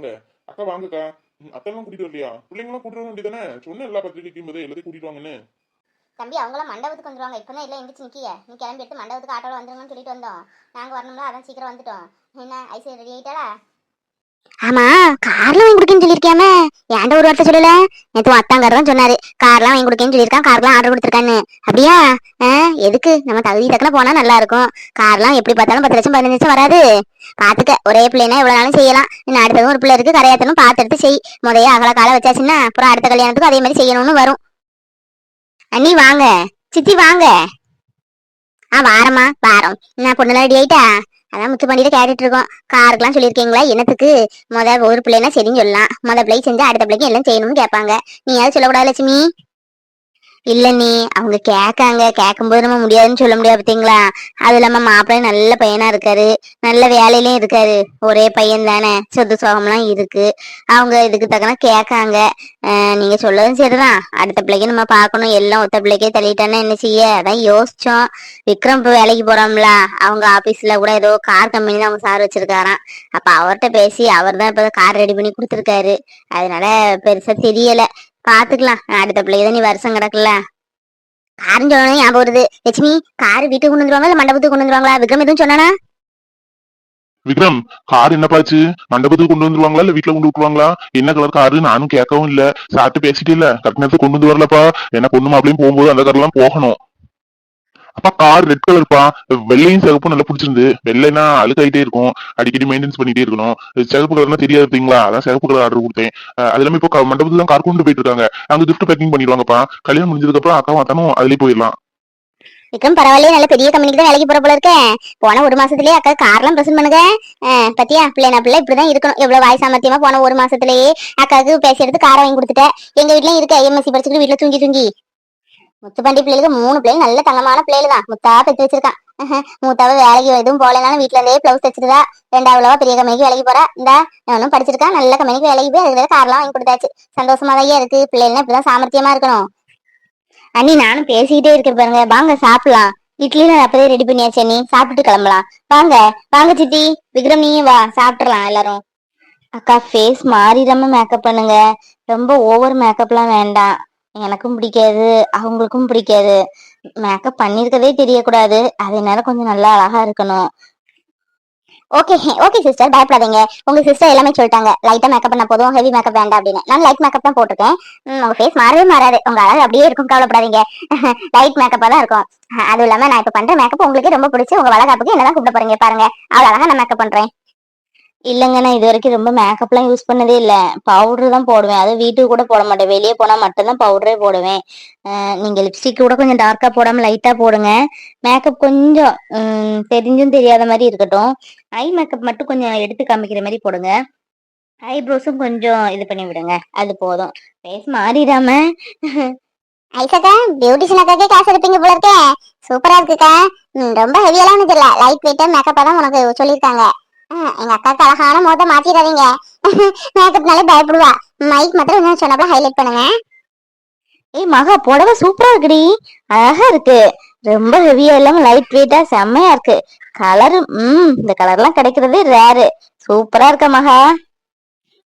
வாங்க. அக்கா வாங்கக்கா. அத்தெல்லாம் கூட்டிட்டு வரலையா? பிள்ளைங்களாம் கூட்டிட்டு வர வேண்டியதானே சொன்ன எல்லா பத்திரிக்கைக்கும் போது எல்லாத்தையும் கூட்டிட்டு வாங்கன்னு. தம்பி அவங்களாம் மண்டபத்துக்கு வந்துருவாங்க. இப்போ தான் இல்லை எந்திரிச்சு நிக்கிய. நீ கிளம்பி எடுத்து மண்டபத்துக்கு ஆட்டோவில் வந்துருங்கன்னு சொல்லிட்டு வந்தோம். நாங்கள் வரணும்ல அதான் சீக்கிரம் வந்துட்டோம். என்ன ஐசி ரெடி ஆயிட்டாளா? ஆமா கார்லாம் வாங்கி கொடுக்கேன்னு சொல்லியிருக்கியாமே? ஏன்டா ஒரு வார்த்தை சொல்லல? நேற்று அத்தாங்கார தான் சொன்னாரு கார்லாம் வாங்கி கொடுக்கேன்னு சொல்லியிருக்கான் கார்லாம் ஆர்டர் கொடுத்துருக்கான்னு. அப்படியா? எதுக்கு? நம்ம தகுதி தக்கன போனா நல்லா இருக்கும் கார்லாம் எப்படி பார்த்தாலும் பத்து லட்சம் பதினஞ்சு லட்சம் வராது. பாத்துக்க ஒரே பிள்ளைனா எவ்வளவு நாளும் செய்யலாம். இன்னும் அடுத்ததும் ஒரு பிள்ளை இருக்கு கரையாத்தனும் பார்த்து செய். முதைய அகல கால வச்சாச்சுன்னா அப்புறம் அடுத்த கல்யாணத்துக்கு அதே மாதிரி செய்யணும்னு வரும். அண்ணி வாங்க. சித்தி வாங்க. ஆ வாரம்மா வாரம். என்ன பொண்ணுலாம் ரெடி ஆயிட்டா? அதான் முத்து பண்ணிட்டு கேட்டுட்டு இருக்கோம் காருக்கெல்லாம் சொல்லியிருக்கீங்களா? என்னத்துக்கு? முத ஒரு பிள்ளைனா சரின்னு சொல்லலாம். முத பிள்ளை செஞ்சு அடுத்த பிள்ளைக்கு எல்லாம் செய்யணும்னு கேட்பாங்க. நீ யாரும் சொல்லக்கூடாது லட்சுமி. இல்ல நீ அவங்க கேட்காங்க கேட்கும்போது நம்ம முடியாதுன்னு சொல்ல முடியாது பார்த்தீங்களா அது இல்லாம மாப்பிள்ளை நல்ல பையனா இருக்காரு. நல்ல வேலையிலயும் இருக்காரு. ஒரே பையன் தானே. சொத்து சோகம்லாம் இருக்கு. அவங்க இதுக்கு தக்கன கேட்காங்க நீங்க சொல்லதும் சரிதான். அடுத்த பிள்ளைக்கு நம்ம பார்க்கணும். எல்லாம் ஒத்த பிள்ளைக்கே தள்ளிட்டானே என்ன செய்ய? அதான் யோசிச்சோம். விக்ரம் இப்போ வேலைக்கு போறோம்ல அவங்க ஆபீஸ்ல கூட ஏதோ கார் கம்பெனி தான் அவங்க சார் வச்சிருக்காராம். அப்ப அவர்கிட்ட பேசி அவர் தான் இப்ப கார் ரெடி பண்ணி கொடுத்துருக்காரு. அதனால பெருசா தெரியல. பாத்துக்கலாம். அடுத்த பிள்ளைக்கு தான் நீ வருஷம் கிடக்குல காரும் சொன்னோன்னே ஞாபகம் வருது. லட்சுமி கார் வீட்டுக்கு கொண்டு வந்துருவாங்களா? இல்ல மண்டபத்துக்கு கொண்டு வந்துருவாங்களா? விக்ரம் எதுவும் சொன்னானா? விக்ரம் கார் என்னப்பாச்சு? மண்டபத்துக்கு கொண்டு வந்துருவாங்களா? இல்ல வீட்டுல கொண்டு விட்டுருவாங்களா? என்ன கலர் காரு? நானும் கேட்கவும் இல்ல. சாப்பிட்டு பேசிட்டு இல்ல. கரெக்ட் கொண்டு வந்து வரலப்பா. என்ன பொண்ணு மாப்பிளையும் போகும்போது அந்த கார்லாம் போகணும். அப்பா கார் ரெட் கலர்ப்பா வெள்ளையும் சிகப்பும் நல்லா பிடிச்சிருந்து வெள்ளைனா அழுக்காயிட்டே இருக்கும். அடிக்கடி மெயின்டெனன்ஸ் பண்ணிட்டே இருக்கணும். சிகப்பு கலர்னா தெரியாது இருப்பீங்களா அதான் சிகப்பு கலர் ஆர்டர் கொடுத்தேன். அது இல்லாம இப்போ மண்டபத்துல தான் கார் கொண்டு போயிட்டு இருக்காங்க. அங்க கிஃப்ட் பேக்கிங் பண்ணிடுவாங்கப்பா. கல்யாணம் முடிஞ்சதுக்கு அப்புறம் அக்கா அத்தானும் அதுலயே போயிடலாம். விக்ரம் பரவாயில்லையே. நல்ல பெரிய கம்பெனிக்கு தான் வேலைக்கு போற போல இருக்க. போன ஒரு மாசத்துலயே அக்கா கார்லாம் பிரசன்ட் பண்ணுங்க. ஆஹ் பத்தியா? பிள்ளை நான் பிள்ளை இப்படிதான் இருக்கணும். எவ்வளவு வாய் சாமர்த்தியமா போன ஒரு மாசத்துலயே அக்காவுக்கு பேசி எடுத்து காரை வாங்கி கொடுத்துட்டேன். எங்க வீட்லயும் இருக்க. எம்எஸ்சி படிச்சுட்டு வீட்டுல தூங்கி தூங்கி. முத்துப்பாண்டி பிள்ளைகளுக்கு மூணு பிள்ளைகள் நல்ல தங்கமான பிள்ளைகள் தான் முத்தா பெற்று வச்சிருக்கான் அஹ், மூத்தாவ வேலைக்கு எதுவும் போலனாலும் வீட்டுல இருந்தே பிளவுஸ் தைச்சிருக்கா ரெண்டாவளவா பெரிய கம்பெனிக்கு வேலைக்கு போறா. இந்த அவனும் படிச்சிருக்கா நல்ல கம்பெனிக்கு வேலைக்கு போய் அதுக்கு கார்லாம் வாங்கி கொடுத்தாச்சு. சந்தோஷமா தான் இருக்கு. பிள்ளைகள் இப்படிதான் சாமர்த்தியமா இருக்கணும். அண்ணி நானும் பேசிக்கிட்டே இருக்கேன் பாருங்க. வாங்க சாப்பிடலாம். இட்லி நான் அப்பதே ரெடி பண்ணியாச்சு அண்ணி. சாப்பிட்டு கிளம்பலாம். வாங்க வாங்க சித்தி. விக்ரம் நீயும் வா. சாப்பிடலாம் எல்லாரும். அக்கா ஃபேஸ் மாறிடாம மேக்கப் பண்ணுங்க. ரொம்ப ஓவர் மேக்கப்லாம் வேண்டாம். எனக்கும் பிடிக்காது அவங்களுக்கும் பிடிக்காது. மேக்கப் பண்ணிருக்கதே தெரியக்கூடாது. அதனால கொஞ்சம் நல்லா அழகா இருக்கணும். ஓகே ஓகே சிஸ்டர் பயப்படாதீங்க. உங்க சிஸ்டர் எல்லாமே சொல்லிட்டாங்க. லைட்டா மேக்கப் பண்ண போதும் ஹெவி மேக்கப் வேண்டாம் அப்படின்னு. நான் லைட் மேக்கப் தான் போட்டிருக்கேன். உங்க ஃபேஸ் மாறவே மாறாது. உங்க அழகு அப்படியே இருக்கும் கவலைப்படாதீங்க. லைட் மேக்கப்பா தான் இருக்கும். அதுவும் இல்லாம நான் இப்ப பண்ற மேக்கப் உங்களுக்கு ரொம்ப பிடிச்சி உங்க வளகாப்புக்கு என்னதான் கூப்பிட போறீங்க பாருங்க. அவ்வளவு அழகா நான் மேக்கப் பண்றேன். இல்லைங்க நான் இது வரைக்கும் ரொம்ப மேக்கப்லாம் யூஸ் பண்ணதே இல்லை. பவுடர் தான் போடுவேன். அது வீட்டுக்கு கூட போட மாட்டேன். வெளியே போனால் மட்டும்தான் பவுடரே போடுவேன். நீங்கள் லிப்ஸ்டிக் கூட கொஞ்சம் டார்க்காக போடாமல் லைட்டாக போடுங்க. மேக்கப் கொஞ்சம் தெரிஞ்சும் தெரியாத மாதிரி இருக்கட்டும். ஐ மேக்கப் மட்டும் கொஞ்சம் எடுத்து காமிக்கிற மாதிரி போடுங்க. ஐப்ரோஸும் கொஞ்சம் இது பண்ணி விடுங்க. அது போதும். ஃபேஸ் மாறிடாம. ஐசாக்கா பியூட்டிஷியன் அக்காக்கே காசு எடுப்பீங்க போல இருக்கே. சூப்பரா இருக்குக்கா. ரொம்ப ஹெவியெல்லாம் ஒன்றும் தெரியல. லைட் வெயிட்டாக மேக்கப்பாக தான் உனக்கு சொல்லியிருக்காங்க. எங்க அக்காவுக்கு அழகான மோத மாத்திடாதீங்க. மேக்கப்னாலே பயப்படுவா. மைக் மட்டும் கொஞ்சம் சொன்னப்பல ஹைலைட் பண்ணுங்க. ஏய் மகா புடவை சூப்பரா இருக்குடி. அழகா இருக்கு. ரொம்ப ஹெவியா இல்லாம லைட் வெயிட்டா செம்மையா இருக்கு. கலரு ம் இந்த கலர்லாம் கிடைக்கிறது ரேரு சூப்பரா இருக்க மகா?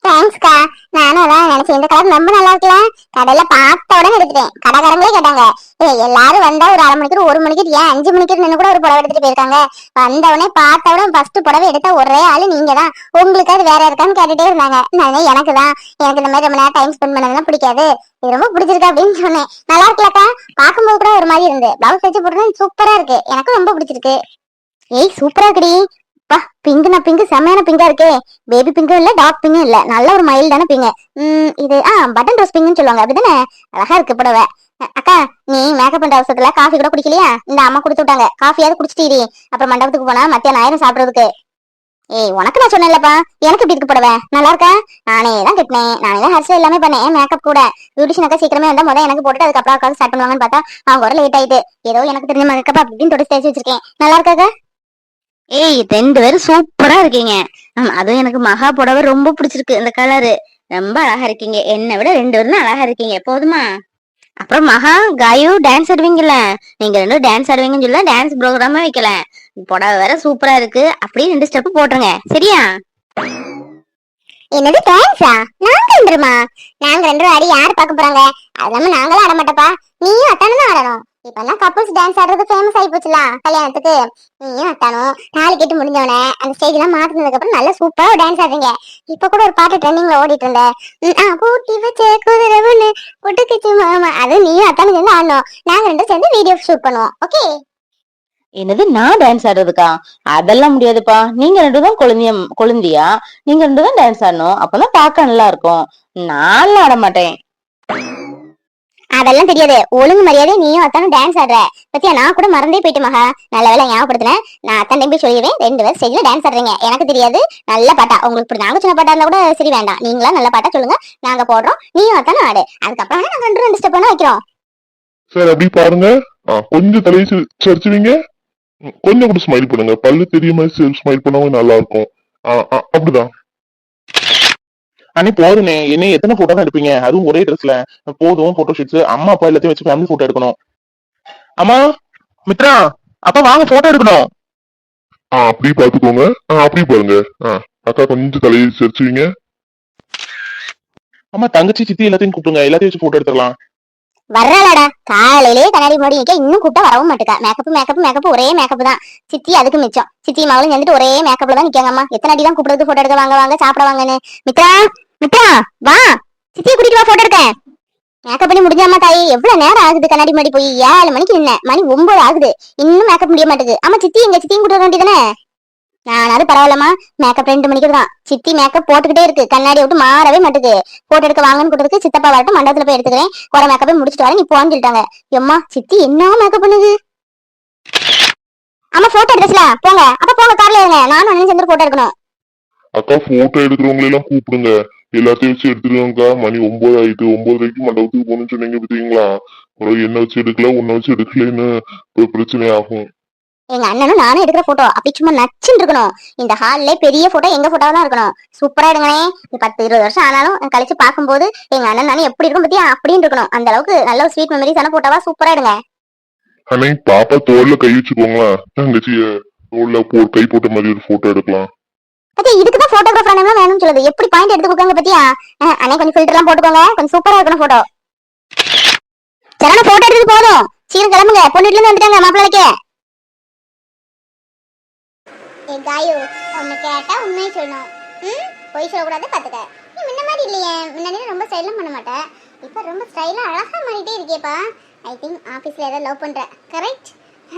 தேங்க்ஸ்க்கா. நானும் அதான் நினைச்சேன். இந்த கலர் ரொம்ப நல்லா இருக்குல்ல? கடையில பார்த்த உடனே எடுத்துட்டேன். கடைக்காரங்களே கேட்டாங்க. ஏய் எல்லாரும் வந்தா ஒரு அரை மணிக்கு ஒரு மணிக்கு ஏன் அஞ்சு மணிக்கு நின்று கூட ஒரு புடவை எடுத்துட்டு போயிருக்காங்க? வந்தவனே பார்த்த உடனே ஃபர்ஸ்ட் புடவை எடுத்த ஒரே ஆளு நீங்க தான் உங்களுக்கு அது வேற இருக்கான்னு கேட்டுட்டே இருந்தாங்க. நான் எனக்கு தான் எனக்கு இந்த மாதிரி ரொம்ப நேரம் டைம் ஸ்பெண்ட் பண்ணதுலாம் பிடிக்காது. இது ரொம்ப பிடிச்சிருக்கு அப்படின்னு சொன்னேன். நல்லா இருக்கலக்கா பார்க்கும்போது கூட ஒரு மாதிரி இருந்து பிளவுஸ் வச்சு போட்டு சூப்பரா இருக்கு. எனக்கும் ரொம்ப பிடிச்சிருக்கு. ஏய் சூப்பரா இருக்குடி. பா பிங்க் செம்மையான பிங்கா இருக்கே. பேபி பிங்கும் இல்ல டார்க் பிங்கும் இல்ல. நல்ல ஒரு மைல்டான பிங்கு. உம் இது ஆ பட்டன் ரோஸ் பிங்க்னு சொல்லுவாங்க. அப்படிதானே? அழகா இருக்கு புடவை. அக்கா நீ மேக்கப் பண்ற அவசரத்துல காஃபி கூட குடிக்கலையா? இந்த அம்மா கொடுத்து விட்டாங்க. காஃபியாவது குடிச்சிட்டு அப்புறம் மண்டபத்துக்கு போனா மத்தியானம் ஆயிரம் சாப்பிடுறதுக்கு. ஏய் உனக்கு நான் சொன்னேன்லப்பா. எனக்கு இப்படி இருக்கு புடவை. நல்லா இருக்கா? நானே தான் கட்டினேன். நானே தான் ஹேர் ஸ்டைல் எல்லாமே பண்ணேன். மேக்கப் கூட. பியூட்டிஷன் அக்கா சீக்கிரமே வந்தா முதல்ல எனக்கு போட்டு அதுக்கப்புறம் அக்கா ஸ்டார்ட் பண்ணுவாங்கன்னு பார்த்தா அவங்க வர லேட் ஆயிட்டு. ஏதோ எனக்கு தெரிஞ்ச மேக்கப் அப்படின்னு தொடர்ச்சி தேய்ச்சி வச்சிருக்கேன். நல்லா இருக்காக்கா? ஏய் ரெண்டு பேரும் சூப்பரா இருக்கீங்க. அதுவும் எனக்கு மகா புடவை ரொம்ப பிடிச்சிருக்கு இந்த கலரு ரொம்ப அழகா இருக்கீங்க. என்னை விட ரெண்டு பேரும் அழகா இருக்கீங்க. போதுமா? அப்புறம் மகா காயு டான்ஸ் ஆடுவீங்கல்ல? நீங்க ரெண்டும் டான்ஸ் ஆடுவீங்கன்னு சொல்ல டான்ஸ் ப்ரோக்ராமே வைக்கல. புடவை வேற சூப்பரா இருக்கு. அப்படியே ரெண்டு ஸ்டெப் போட்டுருங்க. சரியா? என்னது டான்ஸா நாங்க ரெண்டுமா நாங்க ரெண்டு ஆடி யார் பார்க்க போறாங்க? அது நாங்களும் ஆட மாட்டப்பா நீயும் அத்தானும் தான் ஆடணும். இப்பெல்லாம் கப்புள்ஸ் டான்ஸ் ஆடுறது ஃபேமஸ் ஆகி போச்சுல கல்யாணத்துக்கு. நீயும் அத்தானும் தாலி கட்டி முடிஞ்சவனே அந்த ஸ்டேஜ் எல்லாம் மாத்தினதுக்கு அப்புறம் நல்லா சூப்பரா டான்ஸ் ஆடுறீங்க. இப்ப கூட ஒரு பாட்டு ட்ரெண்டிங்ல ஓடிட்டு இருந்தேன் பூட்டி வச்ச குதிரை ஒண்ணு புட்டுக்குச்சு மாமா அது நீயும் அத்தானும் சேர்ந்து ஆடணும். நாங்க ரெண்டும் சேர்ந்து வீடியோ ஷூட் பண்ணுவோம். ஓகே என்னது நான் டான்ஸ் ஆடுறதுக்கா? அதெல்லாம் முடியாதுப்பா. நீங்க ரெண்டு தான் கொழுந்திய கொழுந்தியா? நீங்க ரெண்டு தான் டான்ஸ் ஆடணும். அப்பதான் பார்க்க நல்லா இருக்கும். நான் ஆட மாட்டேன். அதெல்லாம் தெரியாது. ஒழுங்கு மரியாதை நீயும் அத்தானும் டான்ஸ் ஆடுற. பத்தியா நான் கூட மறந்தே போயிட்டு மகா. நல்ல வேலை ஞாபகப்படுத்தினேன். நான் அத்தனை டைம் போய் சொல்லிடுவேன் ரெண்டு பேரும் ஸ்டேஜ்ல டான்ஸ் ஆடுறீங்க. எனக்கு தெரியாது. நல்ல பாட்டா. உங்களுக்கு இப்படி நாங்க சின்ன பாட்டா இருந்தா கூட சரி வேண்டாம். நீங்களா நல்ல பாட்டா சொல்லுங்க. நாங்க போடுறோம். நீயும் அத்தானும் ஆடு. அதுக்கப்புறம் நாங்க ரெண்டு ரெண்டு ஸ்டெப் வேணா வைக்கிறோம். சார் அப்படி பாருங்க. கொஞ்சம் தலையை சரிச்சுவீங்க. கொஞ்சம் கூட ஸ்மைல் பண்ணுங்க. பல்லு தெரிய ஸ்மைல் பண்ணவும் நல்லா இருக்கும். அப்படிதான். அண்ணே போதுண்ணே என்ன எத்தனை போட்டோ தான் எடுப்பீங்க? அதுவும் ஒரே ட்ரெஸ்ல போதும் போட்டோ ஷூட்ஸ் அம்மா அப்பா எல்லாத்தையும் வச்சு ஃபேமிலி போட்டோ எடுக்கணும். அம்மா மித்ரா அப்பா வாங்க போட்டோ எடுக்கணும். ஆ அப்படி பாத்துக்கோங்க ஆ அப்படி பாருங்க. ஆ அக்கா கொஞ்சம் தலையை சரிச்சுவீங்க அம்மா தங்கச்சி சித்தி எல்லாத்தையும் கூப்பிடுங்க. எல்லாத்தையும் வச்சு போட்டோ எடுத்துடலாம். வர்றாளாடா. காலையிலேயே கண்ணாடி மூடி நிக்க. இன்னும் கூட்ட வரவும் மாட்டுக்கா. மேக்கப் மேக்கப் மேக்கப் ஒரே மேக்கப் தான். சித்தி அதுக்கு மிச்சம். சித்தி மகளும் சேர்ந்துட்டு ஒரே மேக்கப்ல தான் நிக்காங்கம்மா எத்தனை அடி தான் கூப்பிடுறது போட்டோ எடுக்க வாங்க வாங்க சாப்பிட வாங்கன்னு. மித்ரா மித்ரா வா. சித்தியை கூட்டிட்டு வா போட்டோ எடுக்க. மேக்கப் பண்ணி முடிஞ்சாமா தாயி. எவ்வளவு நேரம் ஆகுது கண்ணாடி முன்னாடி போய்? ஏழு மணிக்கு நின்ன. மணி ஒன்பது ஆகுது. இன்னும் மேக்கப் முடிய மாட்டேங்குது ஆமா சித்தி எங்க சித்தியும் கூட்டு வர வேண்டியதானே நானாவது பரவாயில்லம்மா. மேக்கப் ரெண்டு மணிக்கு தான். சித்தி மேக்கப் போட்டுக்கிட்டே இருக்கு. கண்ணாடி விட்டு மாறவே மாட்டுக்கு போட்டோ எடுக்க வாங்கன்னு கொடுத்துருக்கு சித்தப்பா வரட்டும் மண்டபத்துல போய் எடுத்துக்கிறேன். குறை மேக்கப்பே முடிச்சுட்டு வரேன். நீ போன்னு சொல்லிட்டாங்க. எம்மா சித்தி என்ன மேக்கப் பண்ணுது? ஆமா போட்டோ எடுத்துல போங்க. அப்ப போங்க கார்ல இருங்க. நானும் அண்ணன் சேர்ந்து போட்டோ எடுக்கணும். அக்கா போட்டோ எடுக்கிறவங்களை எல்லாம் கூப்பிடுங்க. எல்லாத்தையும் வச்சு எடுத்துருவாங்கக்கா மணி ஒன்பது ஆயிட்டு ஒன்பது வரைக்கும் மண்டபத்துக்கு போகணும்னு சொன்னீங்க பாத்தீங்களா அப்புறம் என்ன வச்சு எடுக்கல உன்னை வச்சு எடுக்கலன்னு பிரச்சனை ஆகும் எங்க அண்ணனும் நானும் எடுக்கிற போட்டோ அப்படி சும்மா நச்சுன்னு இருக்கணும். இந்த ஹால்ல பெரிய போட்டோ எங்க போட்டோ தான் இருக்கணும். சூப்பரா எடுங்களே. இது பத்து இருபது வருஷம் ஆனாலும் கழிச்சு பார்க்கும்போது எங்க அண்ணன் நானும் எப்படி இருக்கும் பத்தியா? அப்படின்னு இருக்கணும். அந்த அளவுக்கு நல்ல ஒரு ஸ்வீட் மெமரிஸான போட்டோவா சூப்பரா எடுங்க. அண்ணே பாப்பா தோல்ல கை வச்சுக்கோங்களா. தங்கச்சிய தோல்ல கை போட்ட மாதிரி ஒரு போட்டோ எடுக்கலாம். பத்தியா இதுக்கு தான் போட்டோகிராஃபர் அண்ணன் வேணும்னு சொல்லுது. எப்படி பாயிண்ட் எடுத்து கொடுக்காங்க பத்தியா? அண்ணே கொஞ்சம் ஃபில்டர் எல்லாம் போட்டுக்கோங்க. கொஞ்சம் சூப்பரா இருக்கணும் போட்டோ சரண போட்டோ எடுத்தது போதும். சீக்கிரம் கிளம்புங்க. பொண்ணு வீட்டுல இருந்து வந்துட்டாங்க மாப்பிள்ளைக்கு. காயு ஒன்று கேட்டால் உண்மையை சொல்லணும். ம்? பொய் சொல்லக்கூடாது பார்த்துக்க நீ முன்ன மாதிரி இல்லையே. முன்னாடி ரொம்ப ஸ்டைலாம் பண்ண மாட்டேன் இப்போ ரொம்ப ஸ்டைலாக அழகாக மாறிட்டே இருக்கேப்பா ஐ திங்க் ஆஃபீஸில் ஏதோ லவ் பண்ணுற கரெக்ட்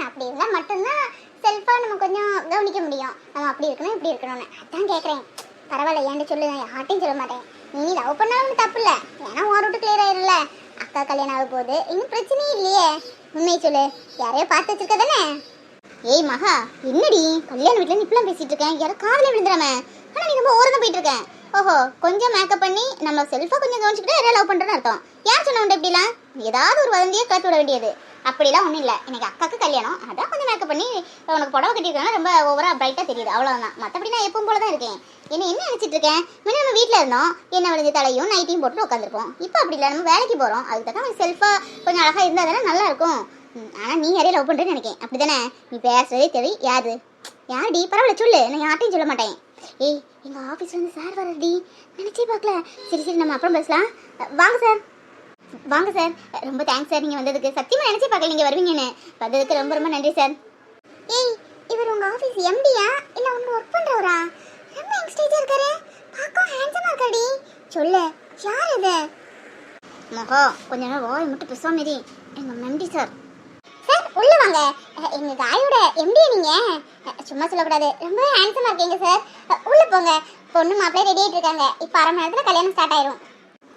அப்படி இருந்தால் மட்டும்தான் செல்ஃபாக நம்ம கொஞ்சம் கவனிக்க முடியும். நம்ம அப்படி இருக்கணும் இப்படி இருக்கணும்னு. அதான் கேட்குறேன் பரவாயில்ல ஏன்ட்டு சொல்லு. நான் யார்ட்டையும் சொல்ல மாட்டேன். நீ லவ் பண்ணாலும் ஒண்ணும் தப்பு இல்லை. ஏன்னா உன் ரூட்டு கிளியர் ஆயிரும்ல. அக்கா கல்யாணம் ஆக போகுது இன்னும் பிரச்சனையே இல்லையே. உண்மையை சொல்லு. யாரையோ பார்த்து வச்சுருக்க தானே? ஏய் மகா என்னடி? கல்யாண வீட்டில் நீ இப்பலாம் பேசிட்டு இருக்கேன் யாரோ காதுல விழுந்துறாம. ஆனால் நீ ரொம்ப ஓரமா போயிட்டு இருக்கேன் ஓஹோ கொஞ்சம் மேக்கப் பண்ணி நம்ம செல்ஃபாக கொஞ்சம் கவனிச்சுக்கிட்டு யாரும் லவ் பண்றேன்னு அர்த்தம். யார் சொன்ன உண்டு இப்படிலாம்? ஏதாவது ஒரு வதந்தியை கலத்து விட வேண்டியது. அப்படிலாம் ஒன்றும் இல்லை. எனக்கு அக்காக்கு கல்யாணம். அதான் கொஞ்சம் மேக்கப் பண்ணி உனக்கு புடவை கட்டியிருக்காங்க ரொம்ப ஓவராக பிரைட்டாக தெரியுது. அவ்வளோதான் மற்றபடி நான் எப்பவும் போல தான் இருக்கேன். என்ன என்ன நினச்சிட்டு இருக்கேன் முன்னே நம்ம வீட்டில் இருந்தோம். என்ன விழுந்து தலையும் நைட்டையும் போட்டு உட்காந்துருப்போம் இப்போ அப்படி இல்லை. நம்ம வேலைக்கு போகிறோம் அதுக்கு தக்க செல்ஃபா கொஞ்சம் அழகாக இருந்தால் தானே நல்லாயிருக்கும் ஆனால் நீ யாரையும் லவ் பண்ணுறேன்னு நினைக்கேன். அப்படிதானே? நீ பேசுறதே தெரி யாரு யாருடி பரவாயில்ல சொல்லு. நான் யார்ட்டையும் சொல்ல மாட்டேன். ஏய் எங்கள் ஆபீஸ்ல வந்து சார் டி நினச்சே பார்க்கல. சரி சரி நம்ம அப்புறம் பேசலாம். வாங்க சார் வாங்க சார் ரொம்ப தேங்க்ஸ் சார் நீங்கள் வந்ததுக்கு. சத்தியமாக நினச்சே பார்க்கல நீங்கள் வருவீங்கன்னு. வந்ததுக்கு ரொம்ப ரொம்ப நன்றி சார் ஏய் இவர் உங்கள் ஆஃபீஸ் எம்டியா இல்லை ஒன்று ஒர்க் பண்ணுறவரா ரொம்ப யங்ஸ்டேஜாக இருக்காரு. பார்க்க ஹேண்ட்ஸமா இருக்காடி சொல்லு யார் இது? மகா கொஞ்ச நேரம் வாய் மட்டும் பேசாம மாரி எங்கள் மெம்டி சார் உள்ள வாங்க. எங்க காயோட எம்டி நீங்க? சும்மா சொல்லக்கூடாது. ரொம்ப ஹேண்ட்ஸமா இருக்கீங்க சார் உள்ள போங்க. பொண்ணு மாப்பிள்ளை ரெடி ஆயிட்டு இருக்காங்க. இப்ப அரை மணி நேரத்துல கல்யாணம் ஸ்டார்ட் ஆயிரும்.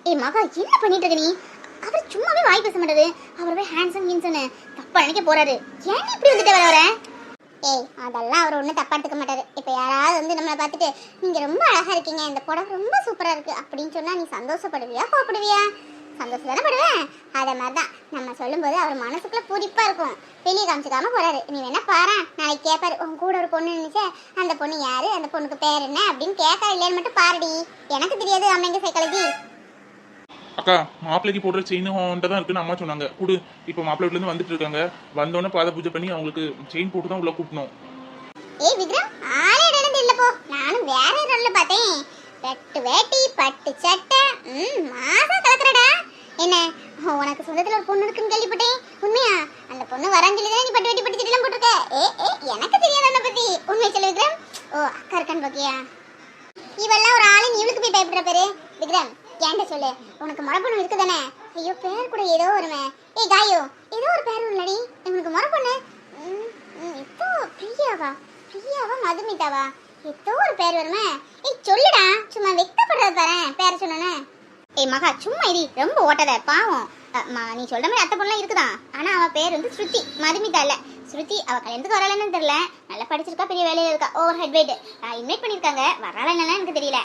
ஏ மகா என்ன பண்ணிட்டு இருக்க நீ? அவர் சும்மாவே வாய் பேச மாட்டாரு. அவர் போய் ஹேண்ட்ஸம் கின்சன் தப்பா நினைக்க போறாரு. ஏன் இப்படி வந்துட்டு வர ஏய் அதெல்லாம் அவர் ஒன்றும் தப்பா எடுத்துக்க மாட்டாரு. இப்போ யாராவது வந்து நம்மளை பார்த்துட்டு நீங்க ரொம்ப அழகா இருக்கீங்க. இந்த புடவை ரொம்ப சூப்பரா இருக்கு. அப்படின்னு சொன்னா நீ சந்தோஷப்படுவியா கோப்படுவியா சந்தோஷம் தானே படுவேன்? அதே மாதிரி தான் நம்ம சொல்லும்போது அவர் மனசுக்குள்ள பூரிப்பா இருக்கும். வெளியே காமிச்சுக்காம போறாரு. நீ வேணா பாரு. நாளைக்கு கேட்பாரு உன் கூட ஒரு பொண்ணு இருந்துச்சு. அந்த பொண்ணு யாரு? அந்த பொண்ணுக்கு பேர் என்ன? அப்படின்னு கேட்கா இல்லைன்னு மட்டும் பாருடி. எனக்கு தெரியாது அம்மைங்க சைக்காலஜி அக்கா மாப்பிள்ளைக்கு போடுற செயின் அவன்கிட்ட தான் இருக்குன்னு அம்மா சொன்னாங்க. கொடு. இப்போ மாப்பிள்ளை வீட்டுல இருந்து வந்துட்டு இருக்காங்க. வந்தோடனே பாத பூஜை பண்ணி அவங்களுக்கு செயின் போட்டு தான் உள்ள கூட்டணும் ஏய் விக்ரம் ஆளே நடந்து இல்ல போ. நானும் வேற ரோல்ல பார்த்தேன். பட்டு வேட்டி பட்டு சட்டை. ம் மாசம் கலக்குறடா. என்ன? உனக்கு சொந்தத்தில் ஒரு பொண்ணு இருக்குன்னு கேள்விப்பட்டேன். உண்மையா? அந்த பொண்ணு வரான்னு சொல்லி நீ பட்டு வேட்டி பட்டு சட்டெல்லாம் போட்டிருக்க? ஏ ஏ எனக்கு தெரியாது அதை பத்தி. உண்மை சொல்லு விக்ரம். ஓ அக்கா இருக்கான்னு பாக்கியா இவெல்லாம் ஒரு ஆளு இவளுக்கு போய் பயப்படுற பேரு. விக்ரம் ஏன்டா சொல்லு. உனக்கு முறப்பொண்ணு இருக்கு தானே? ஐயோ பேர் கூட ஏதோ வருமே. ஏய் காயோ ஏதோ ஒரு பேர் இல்லடி உனக்கு முறப்பொண்ணு ம், இப்போ பிரியாவா? பிரியாவா மதுமிதாவா? ஏதோ ஒரு பேர் வருமே. ஏய் சொல்லுடா. சும்மா வெக்கப்படுறது பாரு பேர் சொன்னேன்னு. ஏய் மகா சும்மா இரு. ரொம்ப ஓட்டத பாவம். மா நீ சொல்ற மாதிரி அத்தை பொண்ணுலாம் இருக்குதான் ஆனா அவன் பேர் வந்து ஸ்ருதி மதுமிதா இல்ல. ஸ்ருதி அவ கல்யாணத்துக்கு வரலன்னு தெரியல. நல்லா படிச்சிருக்கா பெரிய வேலையில இருக்கா. ஓவர் ஹெட் வெயிட் இன்வைட் பண்ணிருக்காங்க. வரல எனக்கு தெரியல.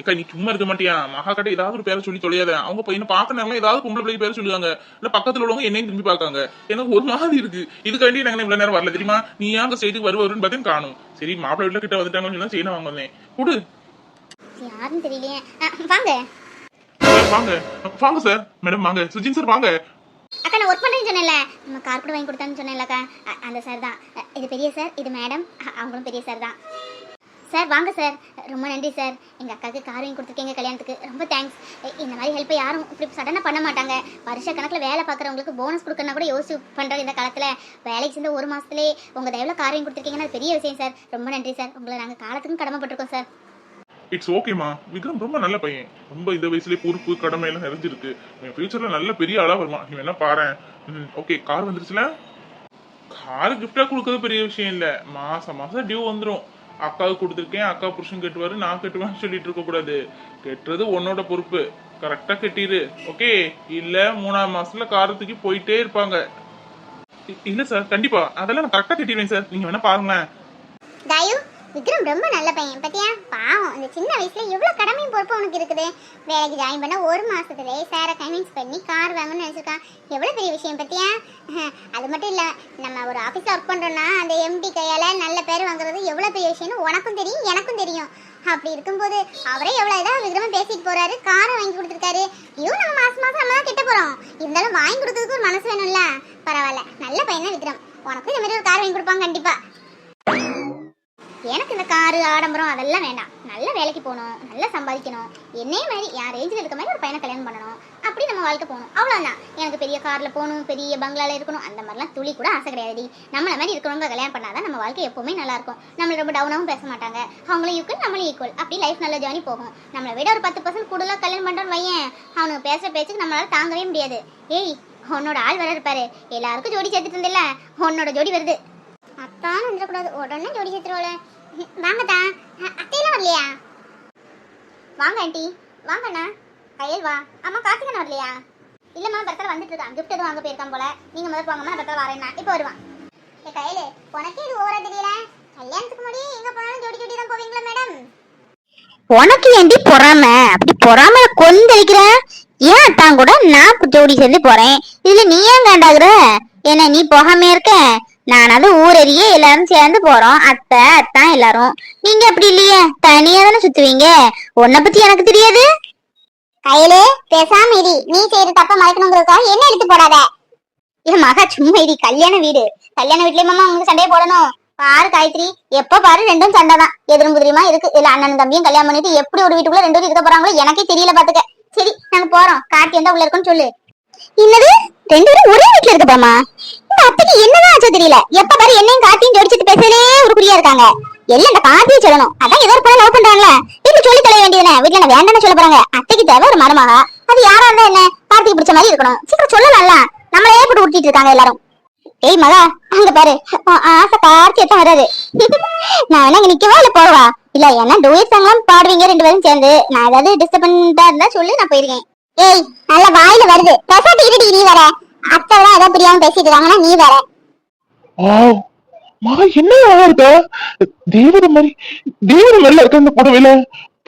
ஏக்கா நீ சும்மா இருக்க மாட்டியா? மகா கிட்ட ஏதாவது ஒரு பேரை சொல்லி தொலையாத. அவங்க பையனை நேரம் ஏதாவது பொம்பளை பிள்ளை பேர் சொல்லுவாங்க. இல்ல பக்கத்துல உள்ளவங்க என்னையும் திரும்பி பார்க்காங்க. எனக்கு ஒரு மாதிரி இருக்கு. இதுக்காண்டி நாங்க இவ்வளவு நேரம் வரல. தெரியுமா? நீ ஏன் அந்த ஸ்டேஜுக்கு வருவாருன்னு பார்த்தேன் காணும். சரி மாப்பிள்ளை வீட்டுல கிட்ட வந்துட்டாங்கன்னு சொன்னா செய்யணும் வாங்க வந்தேன். கொடு. யாருன்னு தெரியலையே. வாங்க. வாங்க. வாங்க சார் மேடம் வாங்க. சுஜின் சார் வாங்க. அக்கா நான் ஒர்க் பண்ணுறேன்னு சொன்னேன்ல. நம்ம கார் கூட வாங்கி கொடுத்தான்னு சொன்னேன்லக்கா அந்த சார் தான். இது பெரிய சார் இது மேடம் அவங்களும் பெரிய சார் தான். சார் வாங்க சார். ரொம்ப நன்றி சார். எங்கள் அக்காவுக்கு கார் வாங்கி கொடுத்துருக்கீங்க கல்யாணத்துக்கு. ரொம்ப தேங்க்ஸ் இந்த மாதிரி ஹெல்ப்பை யாரும் இப்படி சடனாக பண்ண மாட்டாங்க. வருஷ கணக்கில் வேலை பார்க்குறவங்களுக்கு போனஸ் கொடுக்கறனா கூட யோசிச்சு பண்ணுறது இந்த காலத்தில். வேலைக்கு சேர்ந்த ஒரு மாதத்துலேயே உங்கள் தயவில் கார் வாங்கி கொடுத்துருக்கீங்கன்னா அது பெரிய விஷயம் சார். ரொம்ப நன்றி சார். உங்களை நாங்கள் காலத்துக்கும் கடமைப்பட்டிருக்கோம் சார். இட்ஸ் ஓகேமா விக்ரம் ரொம்ப நல்ல பையன். ரொம்ப இந்த வயசுலயே பொறுப்பு கடமை எல்லாம் நிறைஞ்சிருக்கு. ஃபியூச்சர்ல நல்ல பெரிய ஆளா வருவான். நீ வேணா பாரு ஓகே கார் வந்துருச்சுல? கார் கிஃப்டா கொடுக்கறது பெரிய விஷயம் இல்ல. மாசம் மாசம் டியூ வந்துடும் அக்காவுக்கு கொடுத்துருக்கேன் அக்கா புருஷன் கட்டுவாரு நான் கட்டுவேன்னு சொல்லிட்டு இருக்க கூடாது. கெட்டுறது உன்னோட பொறுப்பு. கரெக்டா கட்டிடு ஓகே இல்ல மூணாம் மாசத்துல காரத்துக்கு போயிட்டே இருப்பாங்க. இல்ல சார் கண்டிப்பா. அதெல்லாம் நான் கரெக்டா கட்டிடுவேன் சார் நீங்க வேணா பாருங்களேன். விக்ரம் ரொம்ப நல்ல பையன் பத்தியா? பாவம் இந்த சின்ன வயசுல எவ்வளவு கடமையும் பொறுப்பு உனக்கு இருக்குது. வேலைக்கு ஜாயின் பண்ண ஒரு மாசத்துலயே சாரை கன்வின்ஸ் பண்ணி கார் வாங்கணும்னு நினைச்சிருக்கான். எவ்வளவு பெரிய விஷயம் பத்தியா? அது மட்டும் இல்ல நம்ம ஒரு ஆபீஸ்ல ஒர்க் பண்றோம்னா அந்த எம்டி கையால நல்ல பேர் வாங்குறது எவ்வளவு பெரிய விஷயம்னு உனக்கும் தெரியும் எனக்கும் தெரியும். அப்படி இருக்கும்போது அவரே எவ்வளவு இதா விக்ரம பேசிட்டு போறாரு காரை வாங்கி கொடுத்துருக்காரு. ஐயோ நம்ம மாசம் மாசம் நம்ம தான் கிட்ட போறோம். இருந்தாலும் வாங்கி கொடுத்ததுக்கு ஒரு மனசு வேணும்ல. பரவாயில்ல நல்ல பையன் விக்ரம். உனக்கும் இந்த மாதிரி ஒரு கார் வாங்கி கொடுப்பாங்க கண்டிப்பா. எனக்கு இந்த காரு ஆடம்பரம் அதெல்லாம் வேண்டாம். நல்ல வேலைக்கு போகணும் நல்லா சம்பாதிக்கணும். என்னே மாதிரி என் ரேஞ்சில் இருக்க மாதிரி ஒரு பையனை கல்யாணம் பண்ணணும். அப்படி நம்ம வாழ்க்கை போகணும். அவ்வளோதான் எனக்கு பெரிய காரில் போகணும் பெரிய பங்களால இருக்கணும். அந்த மாதிரிலாம் துளி கூட ஆசை கிடையாது நம்மளை மாதிரி இருக்கிறவங்க கல்யாணம் பண்ணாதான் நம்ம வாழ்க்கை எப்போவுமே நல்லாயிருக்கும் நம்மளை ரொம்ப டவுனாகவும் பேச மாட்டாங்க. அவங்களும் ஈக்குவல் நம்மளும் ஈக்குவல் அப்படி லைஃப் நல்ல ஜேர்னி போகும். நம்மளை விட ஒரு பத்து பர்சன்ட் கூடுதலாக கல்யாணம் பண்ணுறோன்னு வையன். அவனுக்கு பேசுகிற பேச்சுக்கு நம்மளால் தாங்கவே முடியாது. ஏய் உன்னோட ஆள் வர இருப்பாரு. எல்லாருக்கும் ஜோடி சேர்த்துட்டு இருந்தில்ல உன்னோட ஜோடி வருது. அத்தான் வந்துடக்கூடாது. உடனே ஜோடி சேர்த்துருவோல வாங்கத்தா. அத்தையெல்லாம் வரலையா? வாங்க ஆண்டி. வாங்க அண்ணா. கையல் வா. அம்மா கார்த்திகன் வரலையா? இல்லம்மா பர்த்தல வந்துட்டு இருக்கான் கிஃப்ட் எதுவும் வாங்க போயிருக்கான் போல. நீங்க முதல்ல போங்கம்மா பர்த்தல வரேன்னா. இப்போ வருவான். ஏ கையல் உனக்கே இது ஓவரா தெரியல? கல்யாணத்துக்கு முன்னாடி எங்க போனாலும் ஜோடி ஜோடி தான் போவீங்களா மேடம்? உனக்கு ஏண்டி பொறாம? அப்படி பொறாம கொந்தளிக்கிற? ஏன் தான் கூட நான் ஜோடி சேர்ந்து போறேன்? இதுல நீ ஏன் காண்டாகுற? என்ன நீ போகாம இருக்க. நானாவது ஊரறியே எல்லாரும் சேர்ந்து போறோம். அத்தை அத்தான் எல்லாரும். நீங்க அப்படி இல்லையே? தனியா தானே சுத்துவீங்க? உன்னை பத்தி எனக்கு தெரியாது. கையிலே பேசாம இடி நீ செய்யற தப்ப மறைக்கணுங்கிறதுக்காக என்ன எடுத்து போடாத ஏ மகா சும்மா இது கல்யாண வீடு. கல்யாண வீட்லயே மாமா உங்களுக்கு சண்டையை போடணும். பாரு காயத்ரி. எப்ப பாரு ரெண்டும் சண்டை தான். எதிரும் புதிரியுமா இருக்கு? இல்ல அண்ணன் தம்பியும் கல்யாணம் பண்ணிட்டு எப்படி ஒரு வீட்டுக்குள்ள ரெண்டு பேரும் இருக்க போறாங்களோ எனக்கே தெரியல பாத்துக்க. சரி நாங்க போறோம். கார்த்தி வந்தா உள்ள இருக்குன்னு சொல்லு. என்னது? ரெண்டு பேரும் ஒரே வீட்டுல இருக்க போமா இந்த அத்தைக்கு என்னதான் ஆச்சோ தெரியல. எப்ப பாரு என்னையும் கார்த்தியும் ஜோடிச்சுட்டு பேசவே ஒரு குறியா இருக்காங்க. எல்லாம் இந்த கார்த்தியை சொல்லணும். அதான் ஏதோ ஒரு பொண்ணை லவ் பண்றாங்களே வீட்டுல சொல்லி தர வேண்டியதுனே வீட்டுல நான் வேண்டாம்னு சொல்ல போறாங்க. அத்தைக்கு தேவை ஒரு மருமகா. அது யாரா இருந்தா என்ன? கார்த்திக் பிடிச்ச மாதிரி இருக்கணும். சீக்கிரம் சொல்லலாம்ல. நம்மளே போட்டு ஊட்டிட்டு இருக்காங்க எல்லாரும். ஏய் மகா அங்க பாரு. ஆசை கார்த்தி எத்தான் வராது. நான் என்ன இங்க நிக்கவா இல்ல போவா இல்ல என்ன டூயட் சாங்லாம் பாடுவீங்க ரெண்டு பேரும் சேர்ந்து. நான் ஏதாவது டிஸ்டர்பன்டா இருந்தா சொல்லி நான் போயிருக்கேன். ஏய் நல்ல வாயில வருது. பெசாட்டி இருடி நீ வர அத்தை தான் ஏதோ பிரியாம பேசிட்டு இருக்காங்கன்னா நீ வர ஆ மகா என்ன அழகா இருக்கா தேவதை மாதிரி. தேவதை மாதிரில இருக்க இந்த புடவையில?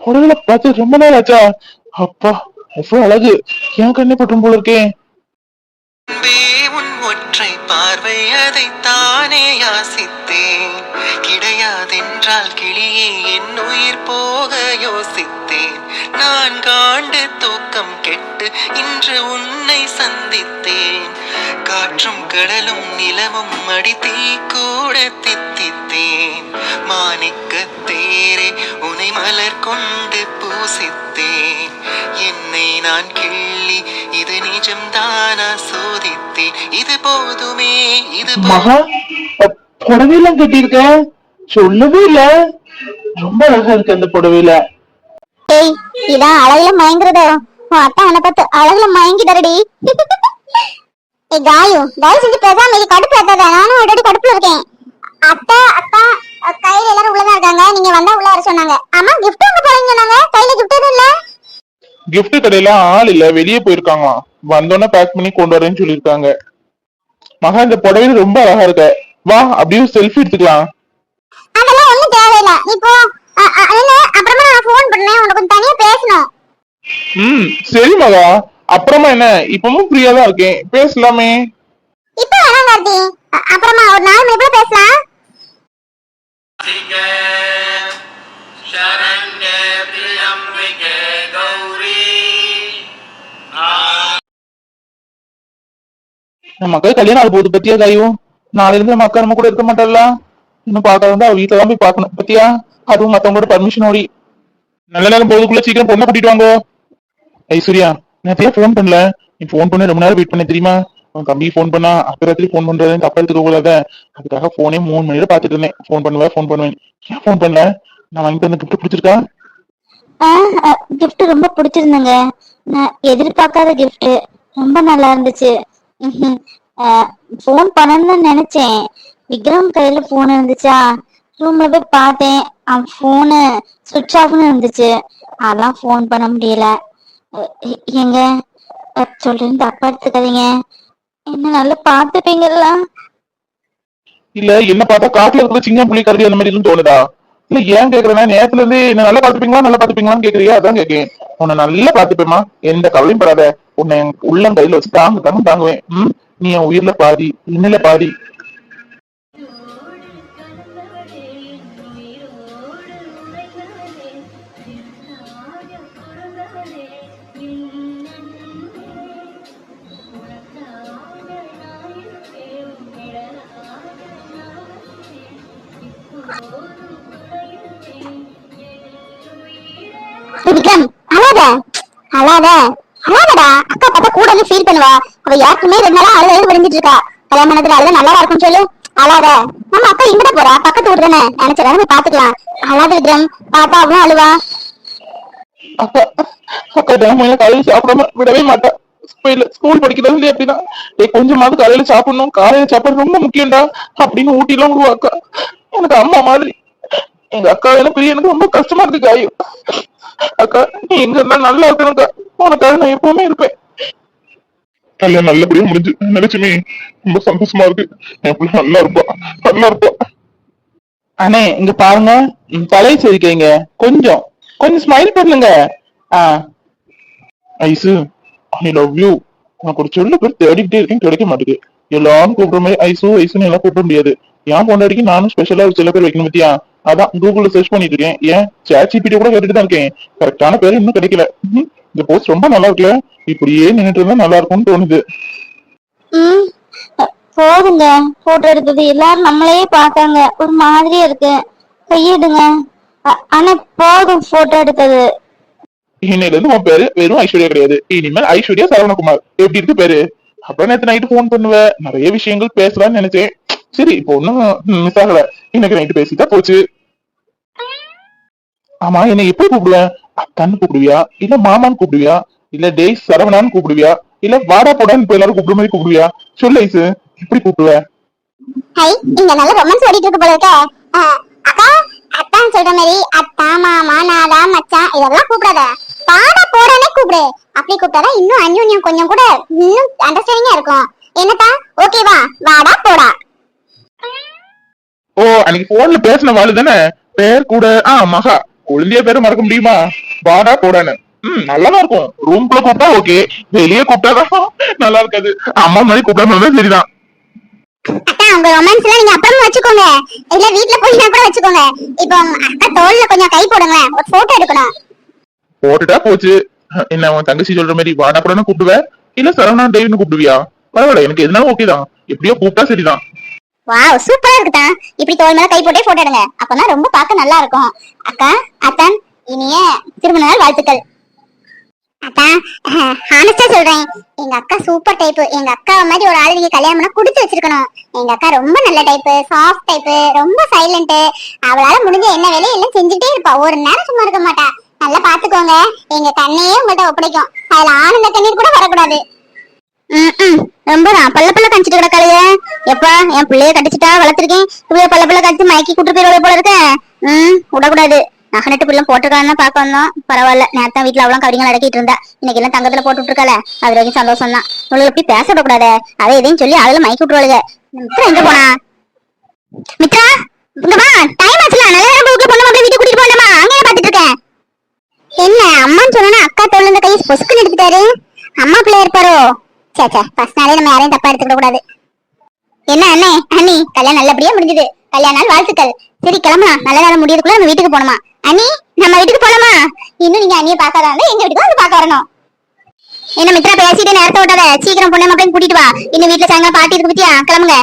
புடவையில பார்த்து ரொம்ப நாள் ஆச்சா அப்பா அவ்வளவு அழகு. என் கண்ணே பட்டும் போல இருக்கேன் அன்பே உன் ஒற்றை பார்வை அதை தானே யாசித்தேன். கிடையாதென்றால் கிளியே என் உயிர் போக யோசித்தேன். நான் காண்டு தூக்கம் கெட்டு இன்று உன்னை சந்தித்தேன். காற்றும் கடலும் நிலவும் அடித்தீ கூட தித்தித்தேன். மாணிக்க தேரே உனை மலர் கொண்டு பூசித்தேன். என்னை நான் கிள்ளி இது நிஜம்தானா சோதித்தேன். இது போதுமே இது மகா புடவையெல்லாம் கட்டியிருக்க? சொல்லவே இல்ல. ரொம்ப அழகா இருக்கு அந்த புடவையில. ஏய் இதான் அழகுல மயங்குறதோ உன் அத்தா உன்னை பார்த்து அழகுல மயங்கிட்டாரடி ஏய் காயு தயவு செஞ்சு பேசாம இது கடுப்பு ஏத்தாத நானும் ஆல்ரெடி கடுப்புல இருக்கேன் அத்தா அஹ், கையில எல்லாரும் உள்ளதான் இருக்காங்க நீங்க வந்தா உள்ள வர சொன்னாங்க ஆமா கிஃப்ட் வாங்க போறீங்க சொன்னாங்க கையில கிஃப்ட் எதுவும் இல்ல gift கடையில ஆள் இல்ல வெளியே போயிருக்காங்க வந்தோடனே பேக் பண்ணி கொண்டு வரேன்னு சொல்லியிருக்காங்க மகா இந்த புடவையில ரொம்ப அழகா இருக்க வா அப்படியே செல்ஃபி எடுத்துக்கலாம் அதெல்லாம் ஒண்ணும் தேவையில்ல நீ போ அஹ், அஹ், என்ன அப்புறமா ஃபோன் பண்ணேன் உனக்கு கொஞ்சம் தனியா பேசணும். ம் சரி மகா. அப்புறமா என்ன? இப்பவும் ஃப்ரீயா தான் இருக்கேன். பேசலாமே. இப்ப வேணாம் கார்த்தி. அப்புறமா ஒரு நாலு மணி போல பேசலாம். நம்ம அக்கா கல்யாணம் ஆக போகுது பத்தியா காயும் நாளைல இருந்து நம்ம அக்கா நம்ம கூட இருக்க மாட்டாளா? இன்னும் பார்க்க வந்து அவ வீட்டுல தான் போய் பார்க்கணும் பத்தியா? அதுவும் மத்தவங்களோட பர்மிஷன் ஓடி. நல்ல நேரம் போறதுக்குள்ள சீக்கிரம் பொண்ணை கூட்டிட்டு வாங்க. ஐஸ்வர்யா நேரத்தையா ஃபோன் பண்ணல. நீ ஃபோன் பண்ண ரொம்ப நேரம் வெயிட் பண்ண தெரியுமா? உன் தம்பி ஃபோன் பண்ணா அக்கராத்திரி ஃபோன் பண்றது? தப்பா எடுத்துக்க கூடாத அதுக்காக போனே மூணு மணி நேரம் பாத்துட்டு இருந்தேன். ஃபோன் பண்ணுவேன் ஃபோன் பண்ணுவேன் ஏன் ஃபோன் பண்ணல? நான் வாங்கி தந்த கிஃப்ட் பிடிச்சிருக்கா? கிஃப்ட் ரொம்ப பிடிச்சிருந்தேங்க. நான் எதிர்பார்க்காத கிஃப்ட் ரொம்ப நல்லா இருந்துச்சு. ஃபோன் பண்ணணும்னு நினைச்சேன். விக்ரம் கையில போன் இருந்துச்சா? ரூம்ல போய் பார்த்தேன். அவன் போனு சுவிட்ச் ஆஃப்னு இருந்துச்சு. அதெல்லாம் ஃபோன் பண்ண முடியல. எங்க? சொல்றேன். தப்பா எடுத்துக்காதீங்க. என்ன நல்லா பார்த்துப்பீங்கல்ல இல்ல என்ன பார்த்தா காட்டுல இருக்கிற சின்ன புள்ளி கரடி அந்த மாதிரி எதுவும் தோணுதா? இல்ல ஏன் கேக்குறேன்னா நேரத்துல இருந்து என்ன நல்லா பாத்துப்பீங்களா நல்லா பாத்துப்பீங்களான்னு கேக்குறியா? அதான் கேக்கேன் உன்னை நல்லா பாத்துப்பேமா எந்த கவலையும் படாத. உன்னை என் உள்ளம் கையில வச்சு தாங்க தாங்க தாங்குவேன். உம் நீ என் உயிர்ல பாதி இன்னில பாதி. விக்ரம் அழாத. அழாத. அழாதடா. அக்கா பார்த்தா கூட வந்து ஃபீல் பண்ணுவா. அவ யாருக்குமே ரெண்டு நாளா அழுது அழுது விழுந்துட்டு இருக்கா. கல்யாணம் பண்ணதுல அழுத நல்லா இருக்கும்னு சொல்லு. அழாத. நம்ம அக்கா இங்கட போறா. பக்கத்து வீடு தானே. நினைச்சா நம்ம பாத்துக்கலாம் அழாத விக்ரம். பாப்பா அவளும் அழுவா. அக்கா அக்கா தினமும் காலையில சாப்பிடாம விடவே மாட்டா ஸ்கூல்ல ஸ்கூல் படிக்கிறதுல எப்படின்னா ஏய் கொஞ்சமாவது காலையில சாப்பிடணும். காலையில சாப்பிட ரொம்ப முக்கியம்டா அப்படின்னு ஊட்டிலாம் விடுவா அக்கா எனக்கு அம்மா மாதிரி எங்க அக்கா எனக்கு பிரிய எனக்கு ரொம்ப கஷ்டமா இருக்கு காயும் அக்கா நீ எங்க இருந்தா நல்லா இருக்கணும்க்கா. உனக்காக நான் எப்பவுமே இருப்பேன். கல்யாணம் நல்லபடியா முடிஞ்சு நினைச்சுமே ரொம்ப சந்தோஷமா இருக்கு. என் பிள்ளை நல்லா இருப்பா நல்லா இருப்பா. அண்ணே இங்க பாருங்க தலையை சரிக்கைங்க கொஞ்சம். கொஞ்சம் ஸ்மைல் பண்ணுங்க. ஆ. ஐசு ஐ லவ் யூ உனக்கு ஒரு சொல்ல பேர் தேடிக்கிட்டே இருக்கேன் கிடைக்க மாட்டேங்குது எல்லாரும் கூப்பிடுற மாதிரி ஐசு ஐசுன்னு எல்லாம் கூப்பிட முடியாது. ஏன் பொண்டாடிக்கு நானும் ஸ்பெஷலா ஒரு சில பேர் வைக்கணும் பத்தியா? அதான் கூகுள்ல சர்ச் பண்ணிட்டு இருக்கேன். ஏன்? சேட் ஜிபிடி கூட கேட்டுட்டு தான் இருக்கேன். கரெக்டான பேர் இன்னும் கிடைக்கல. ம், இந்த போஸ்ட் ரொம்ப நல்லா இருக்குல்ல? இப்படியே நின்னுட்டு இருந்தா நல்லா இருக்கும்னு தோணுது. ம். போதுங்க போட்டோ எடுத்தது எல்லாரும் நம்மளையே பாக்காங்க ஒரு மாதிரியா இருக்கு. கையிடுங்க. ஆனா போதும் போட்டோ எடுத்தது. இன்னையில இருந்து உன் பேரு வெறும் ஐஸ்வர்யா கிடையாது. இனிமேல் ஐஸ்வர்யா சரவணகுமார். எப்படி இருக்கு பேரு? அப்புறம் நேத்து நைட்டு ஃபோன் பண்ணுவேன் நிறைய விஷயங்கள் பேசலாம்னு நினைச்சேன். சரி இப்போ ஒன்னும் மிஸ் ஆகல. இன்னைக்கு நைட்டு பேசிட்டா போச்சு. ஆமா என்னை எப்படி கூப்பிடுவேன் அத்தான்னு கூப்பிடுவியா? இல்ல மாமான்னு கூப்பிடுவியா? இல்ல டேய் சரவணான்னு கூப்பிடுவியா? இல்ல வாடா போடான்னு எல்லாரும் கூப்பிடுற மாதிரி கூப்பிடுவியா? சொல்லு ஐசு. எப்படி கூப்பிடுவ? ஹை இங்க நல்ல ரொமான்ஸ் ஓடிட்டு இருக்கு போல இருக்க. அக்கா? அத்தான் சொல்ற மாதிரி அத்தா மாமா நாதா மச்சான் இதெல்லாம் கூப்பிடாத. பாடா போடானே கூப்பிடு. அப்படி கூப்பிட்டாதான் இன்னும் அந்யோன்யம் கொஞ்சம் கூட இன்னும் அண்டர்ஸ்டாண்டிங்கா இருக்கும். என்னத்தா? ஓகேவா வாடா போடா. ஓ அன்னைக்கு போன்ல பேசின வாளு தானே? பேர் கூட ஆ மகா. குழந்தைய பேரை மறக்க முடியுமா? வாடா போடான்னு. ம் நல்லாதான் இருக்கும். ரூம்குள்ள கூப்பிட்டா ஓகே வெளியே கூப்பிட்டாதான் நல்லா இருக்காது. அம்மா மாதிரி கூப்பிடாம சரிதான். அக்கா உங்க ரொமான்ஸ் எல்லாம் நீங்க அப்புறமா வச்சுக்கோங்க. இல்ல வீட்ல போய் கூட வச்சுக்கோங்க. இப்போ அக்கா தோல்ல கொஞ்சம் கை போடுங்க ஒரு போட்டோ எடுக்கணும். போட்டுட்டா போச்சு. என்ன உன் தங்கச்சி சொல்ற மாதிரி வாடா போடான்னு கூப்பிடுவ? இல்ல சரவணா தேவின்னு கூப்பிடுவியா? பரவாயில்ல எனக்கு எதுனாலும் ஓகே தான். எப்படியோ கூப்பிட்டா சரிதான். வாவ் சூப்பரா இருக்குதா? இப்படி தோல் மேல கை போட்டே போட்டோ எடுங்க. அப்பதான் ரொம்ப பார்க்க நல்லா இருக்கும். அக்கா அத்தான் இனிய திருமண நாள் வாழ்த்துக்கள். அக்கா ஹானஸ்டா சொல்றேன். எங்க அக்கா சூப்பர் டைப் எங்க அக்கா மாதிரி ஒரு ஆளு நீங்க கல்யாணம் குடிச்சு குடுத்து வச்சிருக்கணும். எங்க அக்கா ரொம்ப நல்ல டைப் சாஃப்ட் டைப் ரொம்ப சைலண்ட் அவளால முடிஞ்ச என்ன வேலையும் எல்லாம் செஞ்சுட்டே இருப்பா. ஒரு நேரம் சும்மா இருக்க மாட்டா. நல்லா பாத்துக்கோங்க. எங்க கண்ணையே உங்கள்ட்ட ஒப்படைக்கும். அதுல ஆனந்த கண்ணீர் கூட வரக்கூடாது. ரொம்ப தான் பல்ல பல்ல கஞ்சிட்டு கிடக்காளையே. எப்பா என் பிள்ளைய கடிச்சிட்டா வளர்த்துருக்கேன். இப்படியே பல்ல பல்ல கடிச்சு மயக்கி கூட்டு போயிட போல இருக்க. ம் விடக்கூடாது. நகனட்டு பிள்ளை போட்டிருக்கான்னு பார்க்க வந்தோம். பரவாயில்ல நேரத்தான் வீட்டுல அவ்வளவு கவிங்க நடக்கிட்டு இருந்தா. இன்னைக்கு எல்லாம் தங்கத்துல போட்டு விட்டுருக்கல. அது வரைக்கும் சந்தோஷம் தான். உங்களுக்கு எப்படி பேச விடக்கூடாது அதை எதையும் சொல்லி அதுல மயக்கி விட்டுருவாளுங்க. மித்ரா எங்க போனா? மித்ரா இங்க வா. டைம் ஆச்சுல. நல்ல நேரம் போக்குல பொண்ணு மாப்பிள்ளை வீட்டுக்கு கூட்டிட்டு போனமா அங்கேயே பாத்துட்டு இருக்கேன் என்ன அம்மான்னு சொன்னா அக்கா தோல் இந்த கையை பொசுக்குன்னு எடுத்துட்டாரு. அம்மா பிள்ளை இருப்பாரோ? சே சே ஃபர்ஸ்ட் நாளே நம்ம யாரையும் தப்பா எடுத்துக்க கூடாது என்ன அண்ணே? அண்ணி கல்யாணம் நல்லபடியா முடிஞ்சது. கல்யாண நாள் வாழ்த்துக்கள். சரி கிளம்பலாம் நல்ல நேரம் முடியறதுக்குள்ள நம்ம வீட்டுக்கு போகணுமா அண்ணி நம்ம வீட்டுக்கு போனோமா இன்னும் நீங்க அண்ணியை பார்க்காத? எங்க வீட்டுக்கு வந்து பார்க்க வரணும். என்ன மித்ரா பேசிட்டு நேரத்தை விட்டாத சீக்கிரம் பொண்ணு மக்களையும் கூட்டிட்டு வா. இன்னும் வீட்டுல சாயங்காலம் பாட்டி இருக்கு பத்தியா? கிளம்புங்க.